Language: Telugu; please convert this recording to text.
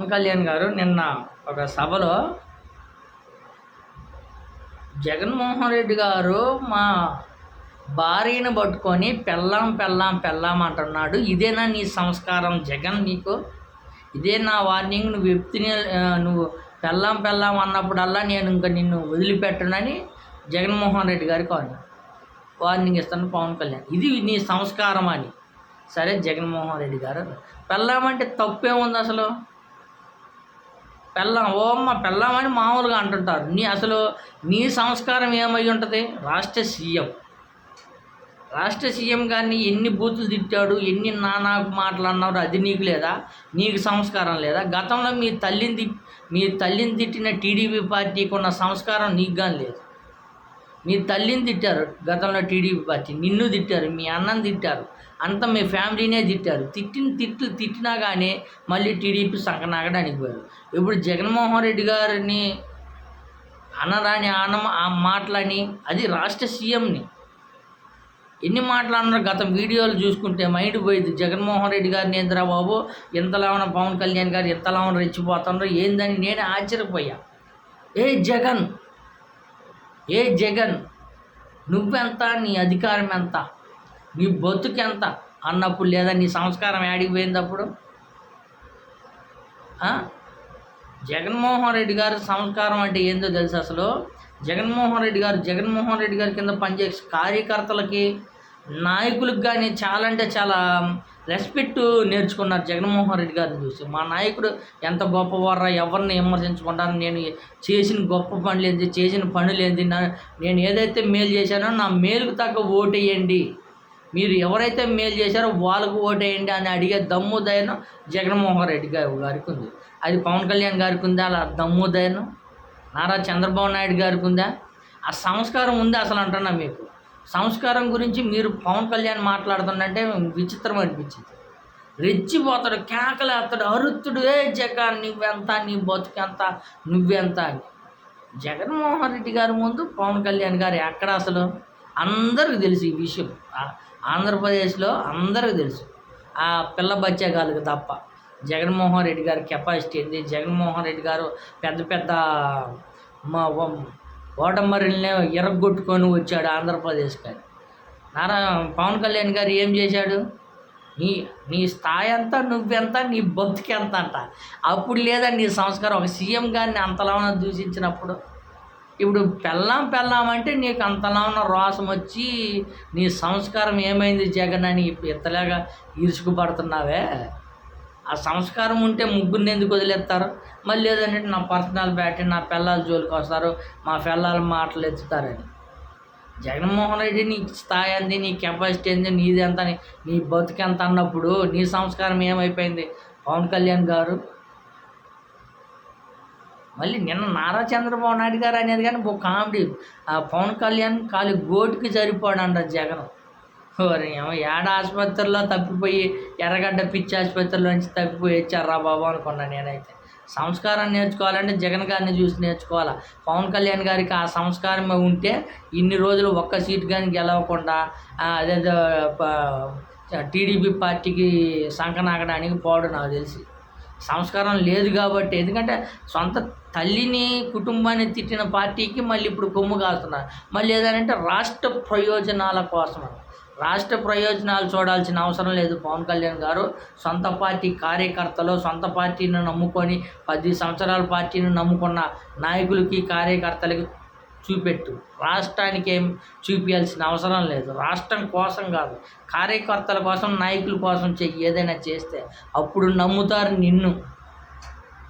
పవన్ కళ్యాణ్ గారు నిన్న ఒక సభలో జగన్మోహన్ రెడ్డి గారు మా భార్యను పట్టుకొని పెళ్ళాం పెళ్ళాం పెళ్ళాం అంటున్నాడు. ఇదేనా నీ సంస్కారం జగన్ నీకు? ఇదే నా వార్నింగ్. నువ్వు ఎత్తిని నువ్వు పెళ్ళాం పెళ్ళాం అన్నప్పుడల్లా నేను ఇంకా నిన్ను వదిలిపెట్టనని జగన్మోహన్ రెడ్డి గారికి వార్నింగ్ వార్నింగ్ ఇస్తాను పవన్ కళ్యాణ్. ఇది నీ సంస్కారం అని. సరే జగన్మోహన్ రెడ్డి గారు. పెళ్ళామంటే తప్పేముంది అసలు? పెళ్ళాం ఓ అమ్మ పెళ్ళామని మామూలుగా అంటుంటారు. నీ అసలు నీ సంస్కారం ఏమై ఉంటుంది? రాష్ట్ర సీఎం. రాష్ట్ర సీఎం గారిని ఎన్ని బూతులు తిట్టాడు ఎన్ని నానాకు మాటలు అన్నారు అది నీకు లేదా? నీకు సంస్కారం లేదా? గతంలో మీ తల్లిని మీ తల్లిని తిట్టిన టీడీపీ పార్టీకి ఉన్న సంస్కారం నీకు కానీ లేదు. మీ తల్లిని తిట్టారు గతంలో టీడీపీ పార్టీ. నిన్ను తిట్టారు మీ అన్నని తిట్టారు. అంత మీ ఫ్యామిలీనే తిట్టారు. తిట్టిన తిట్లు తిట్టినా కానీ మళ్ళీ టీడీపీ సంకనాగడానికి పోయారు. ఇప్పుడు జగన్మోహన్ రెడ్డి గారిని అనరాని ఆన ఆ మాటలని అది రాష్ట్ర సీఎంని ఎన్ని మాటలు అన్నారు? గత వీడియోలు చూసుకుంటే మైండ్ పోయింది జగన్మోహన్ రెడ్డి గారిని ఏంద్రా బాబు ఇంతలా ఉన్న పవన్ కళ్యాణ్ గారు ఇంతలా ఉన్న రెచ్చిపోతున్నారు ఏందని? నేను ఆశ్చర్యపోయా. ఏ జగన్ ఏ జగన్? నువ్వెంత? నీ అధికారం ఎంత నీ బతుకెంత? అన్నప్పుడు లేదా నీ సంస్కారం యాడికి జగన్మోహన్ రెడ్డి గారి సంస్కారం అంటే ఏందో తెలుసు అసలు? జగన్మోహన్ రెడ్డి గారు జగన్మోహన్ రెడ్డి గారి కింద పనిచేసే కార్యకర్తలకి నాయకులకు కానీ చాలా అంటే చాలా రెస్పెక్ట్ నేర్చుకున్నారు జగన్మోహన్ రెడ్డి గారిని చూసి. మా నాయకుడు ఎంత గొప్పవారా ఎవరిని విమర్శించుకుంటాను నేను చేసిన గొప్ప పనులు ఏంటి చేసిన పనులు ఏంటి నేను ఏదైతే మేలు చేశానో నా మేలుకు తగ్గ ఓటేయండి. మీరు ఎవరైతే మేలు చేశారో వాళ్ళకు ఓటేయండి అని అడిగే దమ్ము దయనం జగన్మోహన్ రెడ్డి గారి గారికి ఉంది. అది పవన్ కళ్యాణ్ గారికి ఉందా? అలా దమ్ము దయనం నారా చంద్రబాబు నాయుడు గారికి ఉందా? ఆ సంస్కారం ఉంది అసలు అంటున్నా మీకు. సంస్కారం గురించి మీరు పవన్ కళ్యాణ్ మాట్లాడుతుందంటే విచిత్రం అనిపించింది. రెచ్చిపోతాడు కేకలేస్తాడు అరుత్తుడు ఏ జగన్ నువ్వెంత నీ బతుకెంత నువ్వెంత అని. జగన్మోహన్ రెడ్డి గారి ముందు పవన్ కళ్యాణ్ గారు ఎక్కడ అసలు? అందరికి తెలుసు ఈ విషయం. ఆంధ్రప్రదేశ్లో అందరికీ తెలుసు. ఆ పిల్ల బచ్చాగాళ్ళకి తప్ప. జగన్మోహన్ రెడ్డి గారి కెపాసిటీ ఏంది? జగన్మోహన్ రెడ్డి గారు పెద్ద పెద్ద మా ఓటమరిని ఎరగొట్టుకొని వచ్చాడు ఆంధ్రప్రదేశ్కి. నారా పవన్ కళ్యాణ్ గారు ఏం చేశాడు? నీ నీ స్థాయి అంతా నువ్వెంత నీ బతుకెంత అంట. అప్పుడు లేదా నీ సంస్కారం. ఒక సీఎం గారిని అంతలా దూషించినప్పుడు ఇప్పుడు పెళ్ళాం పెళ్ళాం అంటే నీకు అంతలా ఉన్న రోసం వచ్చి నీ సంస్కారం ఏమైంది జగన్ అని ఇంతలాగా ఈర్చుకుపడుతున్నావే ఆ సంస్కారం ఉంటే ముగ్గురిని ఎందుకు వదిలేస్తారు? మళ్ళీ లేదంటే నా పర్సనల్ బ్యాటరీ నా పిల్లల జోలికి వస్తారు మా పిల్లల మాటలు ఎత్తుతారని. జగన్మోహన్ రెడ్డి నీ స్థాయి అంది నీ కెపాసిటీ ఏంది నీది ఎంత నీ బతుకు ఎంత అన్నప్పుడు నీ సంస్కారం ఏమైపోయింది? పవన్ కళ్యాణ్ గారు? మళ్ళీ నిన్న నారా చంద్రబాబు నాయుడు గారు అనేది కానీ ఒక కామెడీ. ఆ పవన్ కళ్యాణ్ కాలి గోటుకి సరిపోడంట జగన్. ఏమో ఏడ ఆసుపత్రిలో తప్పిపోయి ఎర్రగడ్డ పిచ్చి ఆసుపత్రిలో నుంచి తప్పిపోయి వచ్చారా బాబు అనుకున్నాను నేనైతే. సంస్కారం నేర్చుకోవాలంటే జగన్ గారిని చూసి నేర్చుకోవాలి. పవన్ కళ్యాణ్ గారికి ఆ సంస్కారం ఉంటే ఇన్ని రోజులు ఒక్క సీట్ కానీ గెలవకుండా అదేదో టీడీపీ పార్టీకి సంకనాగడానికి పోవడం నాకు తెలిసి. సంస్కారం లేదు కాబట్టి ఎందుకంటే సొంత తల్లిని కుటుంబాన్ని తిట్టిన పార్టీకి మళ్ళీ ఇప్పుడు కొమ్ము కాస్తున్నారు. మళ్ళీ ఏదంటే రాష్ట్ర ప్రయోజనాల కోసం రాష్ట్ర ప్రయోజనాలు చూడాల్సిన అవసరం లేదు. పవన్ కళ్యాణ్ గారు సొంత పార్టీ కార్యకర్తలు సొంత పార్టీని నమ్ముకొని పది సంవత్సరాల పార్టీని నమ్ముకున్న నాయకులకి కార్యకర్తలకి చూపెట్టు. రాష్ట్రానికి ఏం చూపించాల్సిన అవసరం లేదు. రాష్ట్రం కోసం కాదు కార్యకర్తల కోసం నాయకుల కోసం చెయ్యి ఏదైనా చేస్తే అప్పుడు నమ్ముతారు నిన్ను.